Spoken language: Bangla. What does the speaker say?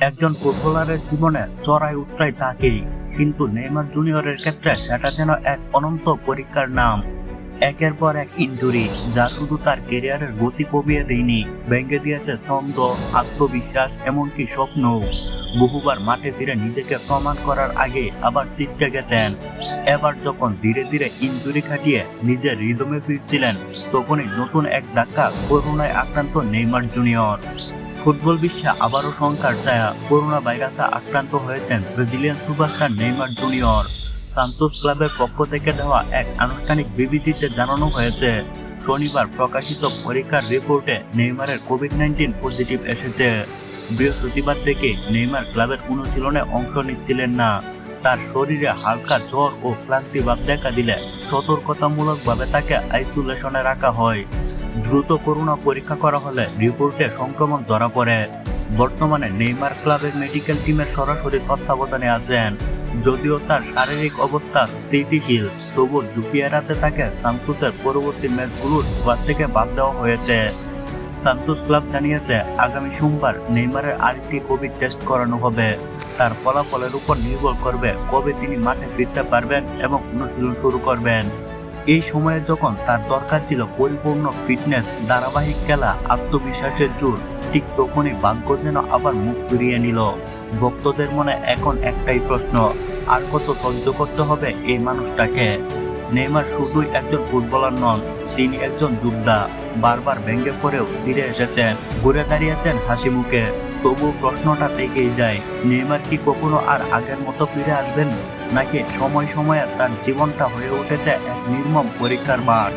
একজন ফুটবলারের জীবনে চড়াই উত্তরাই তাকেই কিন্তু নেইমার জুনিয়রের ক্ষেত্রে সেটা যেন এক অনন্ত পরীক্ষার নাম। একের পর এক ইনজুরি, যা শুধু তার কেরিয়ারের গতি কমিয়ে দেয়নি, ভেঙে দিয়েছে ছন্দ, আত্মবিশ্বাস, এমনকি স্বপ্ন বহুবার মাঠে ফিরে নিজেকে প্রমাণ করার আগে আবার ছিটকে গেছেন। এবার যখন ধীরে ধীরে ইঞ্জুরি কাটিয়ে নিজের রিদমে ফিরছিলেন, তখনই নতুন এক ধাক্কা করোনায় আক্রান্ত নেইমার জুনিয়র। ফুটবল বিশ্বে আবারও শঙ্কার ছায়া করোনা ভাইরাসে আক্রান্ত হয়েছেন Brazilian superstar Neymar Junior. Santos ক্লাবের পক্ষ থেকে দেওয়া এক আনুষ্ঠানিক বিবৃতিতে জানানো হয়েছে, শনিবার প্রকাশিত পরীক্ষার রিপোর্টে নেইমারের কোভিড নাইন্টিন পজিটিভ এসেছে। বৃহস্পতিবার থেকে নেইমার ক্লাবের অনুশীলনে অংশ নিচ্ছিলেন না। তার শরীরে হালকা জ্বর ও ক্লান্তি ভাব দেখা দিলে সতর্কতামূলকভাবে তাকে আইসোলেশনে রাখা হয়। দ্রুত করোনা পরীক্ষা করা হলে রিপোর্টে সংক্রমণ ধরা পড়ে। বর্তমানে নেইমার ক্লাবের মেডিকেল টিমের সরাসরি তত্ত্বাবধানে আছেন। যদিও তার শারীরিক অবস্থা স্থিতিশীল তবু ঝুঁকি এড়াতে তাকে সান্তোসের পরবর্তী ম্যাচগুলোর স্কোয়াড থেকে বাদ দেওয়া হয়েছে। সান্তোস ক্লাব জানিয়েছে, আগামী সোমবার নেইমারের আরেকটি কোভিড টেস্ট করানো হবে। তার ফলাফলের উপর নির্ভর করবে কবে তিনি মাঠে ফিরতে পারবেন এবং অনুশীলন শুরু করবেন। এই সময়ে যখন তার দরকার ছিল পরিপূর্ণ ফিটনেস ধারাবাহিক খেলা, আত্মবিশ্বাসের জোর, ঠিক তখনই ভাগ্য যেন আবার মুখ ফিরিয়ে নিল। ভক্তদের মনে এখন একটাই প্রশ্ন, আর কত সহ্য করতে হবে এই মানুষটাকে? নেইমার শুধুই একজন ফুটবলার নন তিনি একজন যোদ্ধা। বারবার ভেঙে পড়েও ফিরে এসেছেন। ঘুরে দাঁড়িয়েছেন হাসি মুখে। তবু প্রশ্নটা থেকেই যায়, নেইমার কি কখনো আর আগের মতো ফিরে আসবেন? নাকি সময় সময়ে তার জীবনটা হয়ে উঠেছে এক নির্মম পরীক্ষার মাঠ?